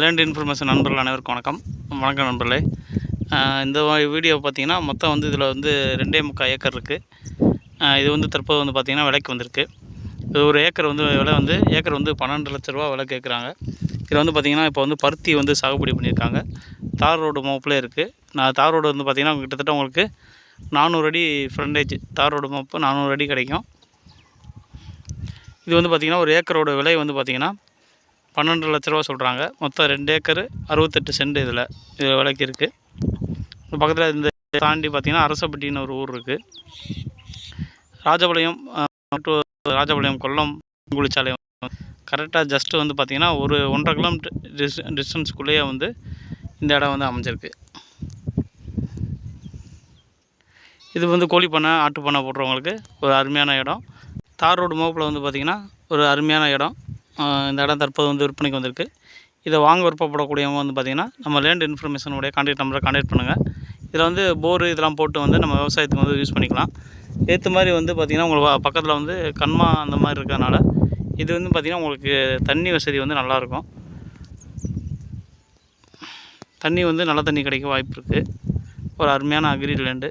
Land information நண்பர்கள் அனைவருக்கும் வணக்கம். வணக்கம் நண்பர்களே. இந்த வீடியோ பார்த்தீங்கன்னா மொத்தம் வந்து இதில் வந்து ரெண்டே முக்கால் ஏக்கர் இருக்குது இது வந்து தற்போது வந்து பார்த்திங்கன்னா விலைக்கு வந்திருக்கு. இது ஒரு ஏக்கர் வந்து விலை வந்து ஏக்கர் வந்து பன்னெண்டு லட்ச ரூபா விலை கேட்குறாங்க இதில் வந்து பார்த்திங்கன்னா இப்போ வந்து பருத்தி வந்து சாகுபடி பண்ணியிருக்காங்க. தார் ரோடு மோப்பிலே இருக்குது நான் தார் ரோடு வந்து பார்த்திங்கன்னா கிட்டத்தட்ட உங்களுக்கு நானூறு அடி ஃப்ரண்டேஜ் தார் ரோடு மோப்பு நானூறு அடி கிடைக்கும். இது வந்து பார்த்திங்கன்னா ஒரு ஏக்கரோட விலை வந்து பார்த்திங்கன்னா பன்னெண்டு லட்ச ரூபா சொல்கிறாங்க மொத்தம் ரெண்டு ஏக்கர் அறுபத்தெட்டு சென்ட் இதில் இது விலைக்கு இருக்குது பக்கத்தில் இந்த தாண்டி பார்த்திங்கன்னா அரசப்பட்டின்னு ஒரு ஊர் இருக்குது ராஜபாளையம் அஹ், ராஜபாளையம் கொல்லம் குளிச்சாலையம். கரெக்டாக ஜஸ்ட்டு வந்து பார்த்திங்கன்னா ஒரு ஒன்றரை கிலோமீட்டர் டிஸ் டிஸ்டன்ஸ்குள்ளேயே வந்து இந்த இடம் வந்து அமைஞ்சிருக்கு. இது வந்து கோழி பண்ணை ஆட்டு பண்ணை போடுறவங்களுக்கு ஒரு அருமையான இடம். தார் ரோடு மோப்பில் வந்து பார்த்திங்கன்னா ஒரு அருமையான இடம். இந்த இடம் தற்போது வந்து விற்பனைக்கு வந்திருக்கு. இதை வாங்க விருப்பப்படக்கூடியவங்க வந்து பார்த்திங்கன்னா நம்ம லேண்ட் இன்ஃபர்மேஷனுடைய கான்டாக்ட் நம்பரை கான்டாக்ட் பண்ணுங்கள் இதில் வந்து போரு இதெல்லாம் போட்டு வந்து நம்ம விவசாயத்துக்கு வந்து யூஸ் பண்ணிக்கலாம். ஏற்ற மாதிரி வந்து பார்த்திங்கன்னா உங்களுக்கு பக்கத்தில் வந்து கண்மா அந்த மாதிரி இருக்கிறதுனால இது வந்து பார்த்திங்கன்னா உங்களுக்கு தண்ணி வசதி வந்து நல்லாயிருக்கும் தண்ணி வந்து நல்ல தண்ணி கிடைக்க வாய்ப்பு இருக்குது ஒரு அருமையான அக்ரி லேண்டு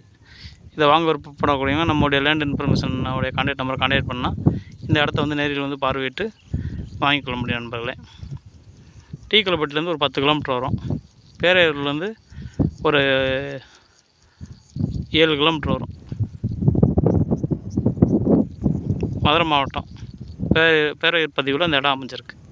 இதை வாங்க விருப்பப்படக்கூடியவங்க நம்மளுடைய லேண்ட் இன்ஃபர்மேஷனுடைய கான்டாக்ட் நம்பரை கான்டாக்ட் பண்ணால் இந்த இடத்த வந்து நேரில் வந்து பார்வையிட்டு வாங்கிக்கொள்ள முடியும் நண்பர்களே. டீ குளப்பட்டிலேருந்து ஒரு பத்து கிலோமீட்டர் வரும். பேரையூர்லேருந்து ஒரு ஏழு கிலோமீட்டர் வரும். மதுரை மாவட்டம். பே பேரையூர் பதிவில் அந்த இடம் அமைஞ்சிருக்கு.